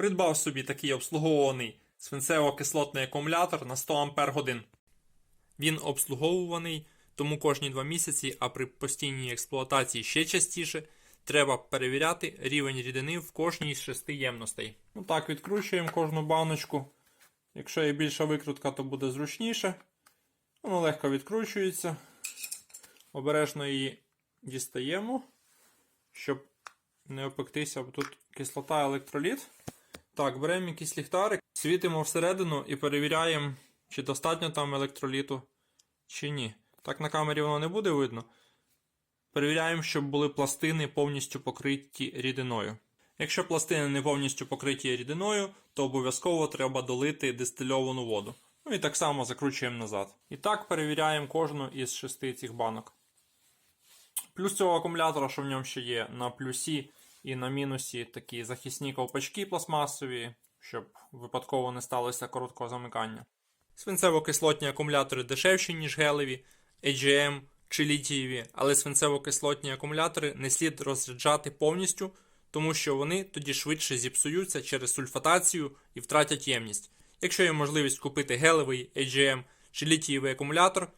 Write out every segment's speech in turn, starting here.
Придбав собі такий обслуговуваний свинцево-кислотний акумулятор на 100 Ампер годин. Він обслуговуваний, тому кожні два місяці, а при постійній експлуатації ще частіше, треба перевіряти рівень рідини в кожній з шести ємностей. Отак відкручуємо кожну баночку. Якщо є більша викрутка, то буде зручніше. Воно легко відкручується. Обережно її дістаємо, щоб не опектися, бо тут кислота електроліт. Так, беремо якийсь ліхтарик, світимо всередину і перевіряємо, чи достатньо там електроліту, чи ні. Так на камері воно не буде видно. Перевіряємо, щоб були пластини повністю покриті рідиною. Якщо пластини не повністю покриті рідиною, то обов'язково треба долити дистильовану воду. Ну і так само закручуємо назад. І так перевіряємо кожну із шести цих банок. Плюс цього акумулятора, що в ньому ще є на плюсі і на мінусі такі захисні ковпачки пластмасові, щоб випадково не сталося короткого замикання. Свинцево-кислотні акумулятори дешевші, ніж гелеві, AGM чи літієві, але свинцево-кислотні акумулятори не слід розряджати повністю, тому що вони тоді швидше зіпсуються через сульфатацію і втратять ємність. Якщо є можливість купити гелевий AGM чи літієвий акумулятор,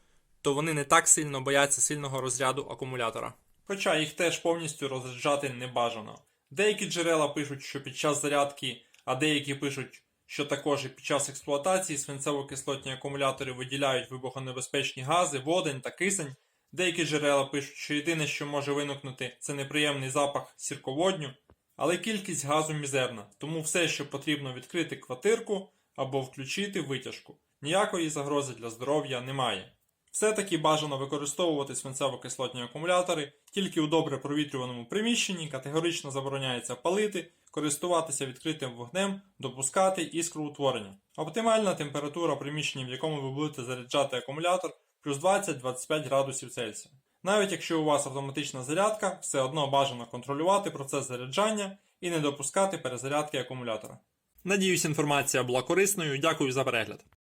то вони не так сильно бояться сильного розряду акумулятора. Хоча їх теж повністю розряджати не бажано. Деякі джерела пишуть, що під час зарядки, а деякі пишуть, що також і під час експлуатації свинцево-кислотні акумулятори виділяють вибухонебезпечні гази, водень та кисень. Деякі джерела пишуть, що єдине, що може виникнути, це неприємний запах сірководню, але кількість газу мізерна, тому все, що потрібно відкрити квартирку або включити витяжку. Ніякої загрози для здоров'я немає. Все-таки бажано використовувати свинцево-кислотні акумулятори тільки у добре провітрюваному приміщенні, категорично забороняється палити, користуватися відкритим вогнем, допускати іскроутворення. Оптимальна температура приміщення, в якому ви будете заряджати акумулятор, плюс 20-25 градусів Цельсія. Навіть якщо у вас автоматична зарядка, все одно бажано контролювати процес заряджання і не допускати перезарядки акумулятора. Надіюсь, інформація була корисною. Дякую за перегляд.